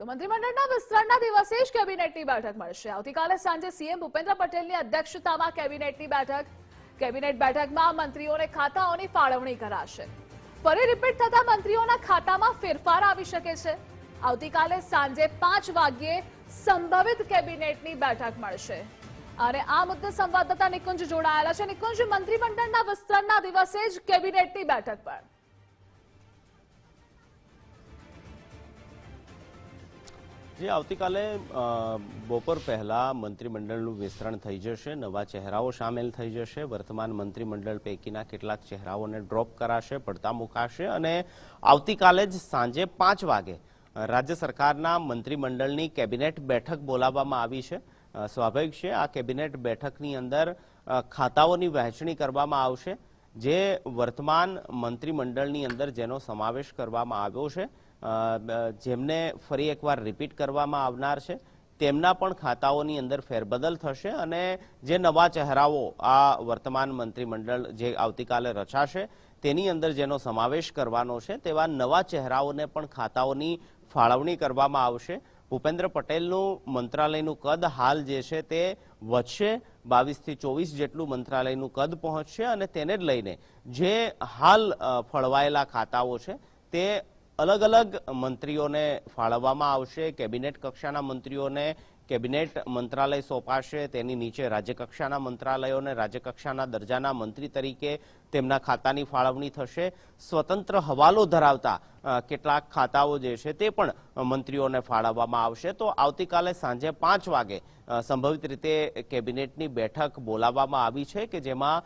તો મંત્રીમંડળના વિસ્તરણના દિવસે જ કેબિનેટની બેઠક મળશે. આવતીકાલે સાંજે સીએમ ભૂપેન્દ્ર પટેલની અધ્યક્ષતામાં કેબિનેટની બેઠક. કેબિનેટ બેઠકમાં મંત્રીઓને ખાતાઓની ફાળવણી કરાશે. ફરી રિપીટ થતા મંત્રીઓના ખાતામાં ફેરફાર આવી શકે છે. આવતીકાલે સાંજે પાંચ વાગ્યે સંભવિત કેબિનેટની બેઠક મળશે. અને આ મુદ્દે સંવાદદાતા નિકુંજ જોડાયેલા છે. નિકુંજ, મંત્રીમંડળના વિસ્તરણના દિવસે જ કેબિનેટની બેઠક પર. જે આવતીકાલે બપોર પહેલા મંત્રીમંડળનું વિસ્તરણ થઈ જશે, નવા ચહેરાઓ સામેલ થઈ જશે, વર્તમાન મંત્રીમંડળ પૈકીના કેટલાક ચહેરાઓને ડ્રોપ કરાશે, પડતા મુકાશે અને આવતીકાલે જ સાંજે પાંચ વાગે રાજ્ય સરકારના મંત્રીમંડળની કેબિનેટ બેઠક બોલાવવામાં આવી છે. સ્વાભાવિક છે, આ કેબિનેટ બેઠકની અંદર ખાતાઓની વહેંચણી કરવામાં આવશે, જે વર્તમાન મંત્રીમંડળની અંદર જેનો સમાવેશ કરવામાં આવ્યો છે. જેમને ફરી એકવાર રિપીટ કરવામાં આવનાર છે, તેમના પણ ખાતાઓની અંદર ફેરબદલ થશે અને જે નવા ચહેરાઓ આ વર્તમાન મંત્રીમંડળ જે આવતીકાલે રચાશે, તેની અંદર જેનો સમાવેશ કરવાનો છે, તેવા નવા ચહેરાઓને પણ ખાતાઓની ફાળવણી કરવામાં આવશે. ભૂપેન્દ્ર પટેલનું મંત્રાલયનું કદ હાલ જે છે તે વધશે, બાવીસથી ચોવીસ જેટલું મંત્રાલયનું કદ પહોંચશે અને તેને જ લઈને જે હાલ ફળવાયેલા ખાતાઓ છે તે અલગ અલગ મંત્રીઓને ફાળવવામાં આવશે કેબિનેટ કક્ષાના મંત્રીઓને કેબિનેટ મંત્રાલય સોંપાશે, તેની નીચે રાજ્યકક્ષાના મંત્રાલયોને રાજ્યકક્ષાના દરજાના મંત્રી તરીકે તેમના ખાતાની ફાળવણી થશે. સ્વતંત્ર હવાલો ધરાવતા કેટલાક ખાતાઓ જે છે તે પણ મંત્રીઓને ફાળવવામાં આવશે. તો આવતીકાલે સાંજે પાંચ વાગે સંભવિત રીતે કેબિનેટની બેઠક બોલાવવામાં આવી છે કે જેમાં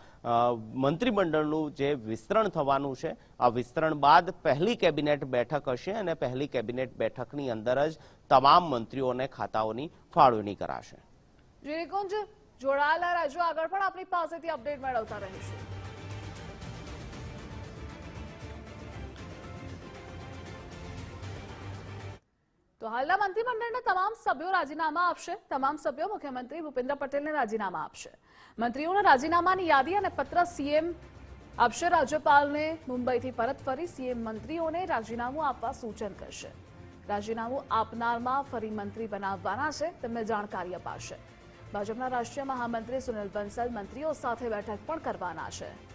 મંત્રીમંડળનું જે વિસ્તરણ થવાનું છે, આ વિસ્તરણ બાદ પહેલી કેબિનેટ બેઠક હશે અને પહેલી કેબિનેટ બેઠકની અંદર જ તમામ મંત્રીઓને ખાતાઓની ફાળવણી કરાશે. જોડાયેલા રહેજો. આગળ પણ આપણી પાસેથી અપડેટ મેળવતા રહીશું. તો હાલના મંત્રીમંડળના તમામ સભ્યો રાજીનામા આપશે. તમામ સભ્યો મુખ્યમંત્રી ભૂપેન્દ્ર પટેલને રાજીનામા આપશે. મંત્રીઓના રાજીનામાની યાદી અને પત્ર સીએમ આપશે. રાજ્યપાલને મુંબઈથી પરત ફરી સીએમ મંત્રીઓને રાજીનામું આપવા સૂચન કરશે. રાજીનામું આપનારમાં ફરી મંત્રી બનાવવાના છે, તેમને જાણકારી અપાશે. ભાજપના રાષ્ટ્રીય મહામંત્રી સુનિલ બંસલ મંત્રીઓ સાથે બેઠક પણ કરવાના છે.